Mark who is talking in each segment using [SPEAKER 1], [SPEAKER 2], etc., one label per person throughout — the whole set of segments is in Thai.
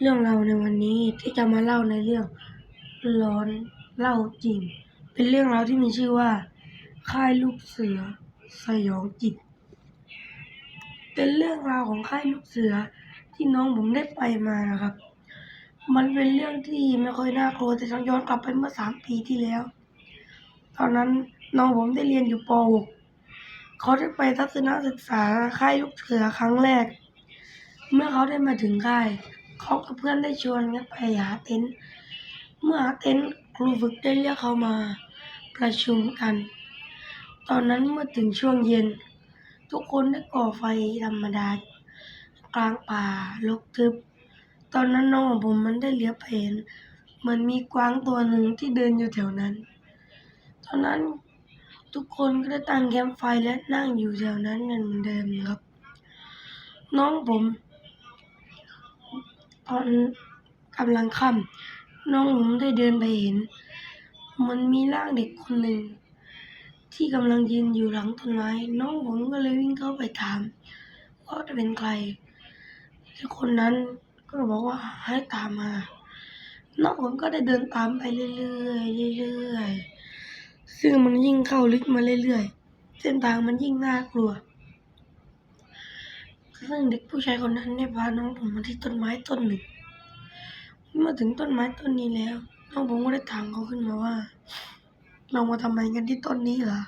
[SPEAKER 1] เรื่องราวในวันนี้ที่จะมาเล่าในเรื่องร้อนเล่าจริง เป็นเรื่องราวที่มีชื่อว่า ค่ายลูกเสือสยองจิต เป็นเรื่องราวของค่ายลูกเสือที่น้องผมได้ไปมานะครับ มันเป็นเรื่องที่ไม่ค่อยน่ากลัวแต่ต้องย้อนกลับไปเมื่อสามปีที่แล้ว ตอนนั้นน้องผมได้เรียนอยู่ป .6 เขาได้ไปทัศนศึกษาค่ายลูกเสือครั้งแรก เมื่อเขาได้มาถึงค่าย เขากับเพื่อนได้ชวนกันไปหาเต็นท์เมื่อหาเต็นท์ครูฝึกได้เรียกเขามาประชุมกัน ตอนนั้นเมื่อถึงช่วงเย็น ทุกคนได้ก่อไฟธรรมดากลางป่ารกทึบ ตอนนั้นน้องของผมมันได้เหลียเห็นเหมือนมีกวางตัวหนึ่งที่เดินอยู่แถวนั้น ตอนนั้นทุกคนก็ได้ตั้งแคมป์ไฟและนั่งอยู่แถวนั้นกันเหมือนเดิมครับ น้องผม ตอนกำลังค่ำน้องผมได้เดินไปเห็น มันมีร่างเด็กคนหนึ่ง ที่กำลังยืนอยู่หลังต้นไม้ น้องผมก็เลยวิ่งเข้าไปถามว่าจะเป็นใครแล้วคนนั้นก็บอกว่าให้ตามมา น้องผมก็ได้เดินตามไปเรื่อยๆเรื่อยๆซึ่งมันยิ่งเข้าลึกมาเรื่อยๆ เส้นทางมันยิ่งน่ากลัว ซึ่งเด็กผู้ชายคนนั้นได้พาน้องผมมาที่ต้นไม้ต้นหนึ่ง เมื่อถึงต้นไม้ต้นนี้แล้ว น้องผมก็ได้ถามเขาขึ้นมาว่า เรามาทำไมกันที่ต้นนี้เหรอ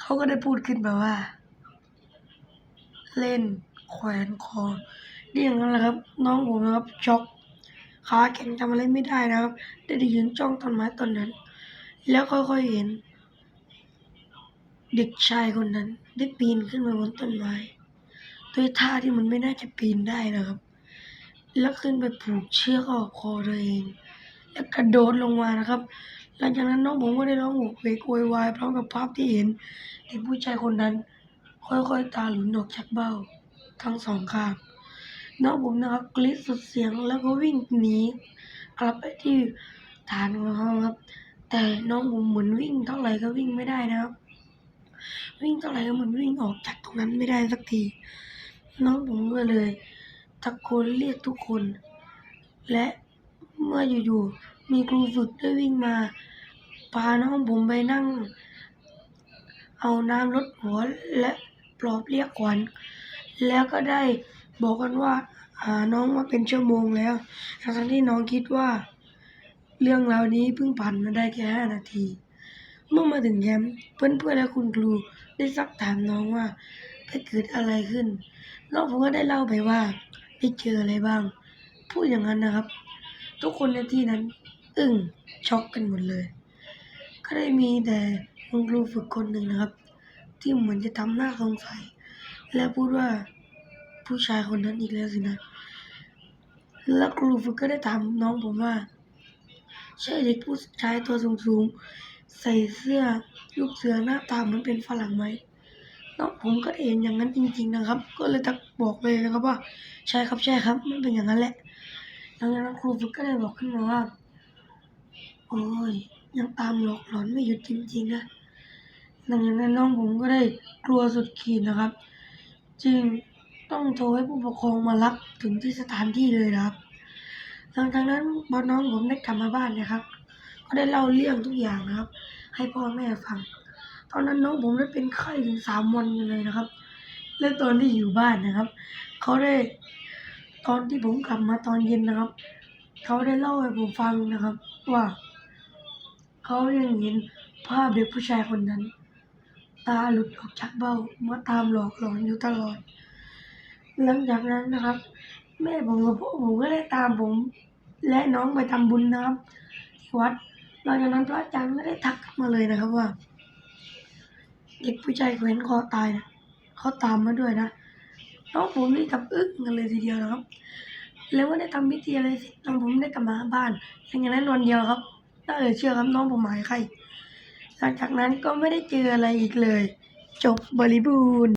[SPEAKER 1] เขาก็ได้พูดขึ้นมาว่า เล่นแขวนคอนี่อย่างนั้นแหละครับ น้องผมนะครับช็อกขาแข็งจำอะไรไม่ได้นะครับ ได้ได้ยืนจ้องต้นไม้ต้นนั้น แล้วค่อยๆเห็น เด็กชายคนนั้น ได้ปีนขึ้นมาบนต้นไม้ ด้วยท่าที่มันไม่น่าจะปีนได้นะครับ แล้วขึ้นไปผูกเชือกออกคอตัวเอง แล้วกระโดดลงมานะครับ หลังจากนั้นน้องผมก็ได้ร้องโหกเวกโวยวายพร้อมกับภาพที่เห็นเด็กผู้ชายคนนั้น ค่อยๆตาหลุนออกจากเบ้า ทั้งสองข้างน้องผมนะครับกรีดสุดเสียงแล้วก็วิ่งหนีกลับไปที่ฐานของเขาครับ แต่น้องผมเหมือนวิ่งเท่าไหร่ก็วิ่งไม่ได้นะครับ วิ่งเท่าไหร่ก็เหมือนวิ่งออกจากตรงนั้นไม่ได้สักที น้องผมก็เลยตะโกนเรียกทุกคน และเมื่ออยู่ๆมีครูฝึกได้วิ่งมาพาน้องผมไปนั่ง เอาน้ำลดหัวและปลอบเรียกขวัญแล้วก็ได้บอกกันว่าหาน้องมาเป็นชั่วโมงแล้วทั้งที่น้องคิดว่า เรื่องราวนี้เพิ่งผ่านมาได้แค่ห้านาที เมื่อมาถึงแคมป์เพื่อนๆและคุณครูได้ซักถามน้องว่า ไปเกิดอะไรขึ้นน้องผมก็ได้เล่าไปว่าไปเจออะไรบ้าง พูดอย่างนั้นนะครับ ทุกคนในที่นั้น อึ้งช็อกกันหมดเลย ก็ได้มีแต่คุณครูฝึกคนหนึ่งนะครับ ที่เหมือนจะทำหน้าสงสัยและพูดว่าผู้ชายคนนั้นอีกแล้วสินะ แล้วครูฝึกก็ได้ถามน้องผมว่า ใช่เด็กผู้ชายตัวสูงๆ ใส่เสื้อลูกเสือหน้าตาเหมือนเป็นฝรั่งไหม น้องผมก็เห็นอย่างนั้นจริง ๆนะครับ ก็เลยทักบอกเลยนะครับว่าใช่ครับใช่ครับมันเป็นอย่างนั้นแหละหลังจากนั้นครูฝึกก็เลยบอกขึ้นมาว่าโอ้ยยังตามหลอกหลอนไม่หยุดจริงๆนะหลังจากนั้นน้องผมก็ได้กลัวสุดขีดนะครับ จึงต้องโทรให้ผู้ปกครองมารับถึงที่สถานที่เลยนะครับ หลังจากนั้นพอน้องผมได้กลับมาบ้านนะครับ ก็ได้เล่าเรื่องทุกอย่างนะครับ ให้พ่อแม่ฟัง ตอนนั้นน้องผมได้เป็นไข้ถึงสามวันเลยนะครับ และตอนที่อยู่บ้านนะครับ เขาได้ตอนที่ผมกลับมาตอนเย็นนะครับ เขาได้เล่าให้ผมฟังนะครับ ว่า เขายังเห็นภาพเด็กผู้ชายคนนั้น ตาหลุดออกจากเบ้ามาตามหลอกหลอนอยู่ตลอด หลังจากนั้นนะครับ แม่ผมกับพ่อผมก็ได้ตามผม และน้องไปทำบุญนะครับที่วัดหลังจากนั้นพระอาจารย์ก็ได้ทักมาเลยนะครับว่า เด็กผู้ชายแขวนคอตายนะเขาตามมาด้วยนะน้องผมนี่กับอึ้งกันเลยทีเดียวนะครับ แล้วว่าได้ทำพิธีอะไรเสร็จน้องผมได้กลับมาบ้านหลังจากนั้นวันเดียวครับน่าเหลือเชื่อครับน้องผมหายไข้หลังจากนั้นก็ไม่ได้เจออะไรอีกเลย จบบริบูรณ์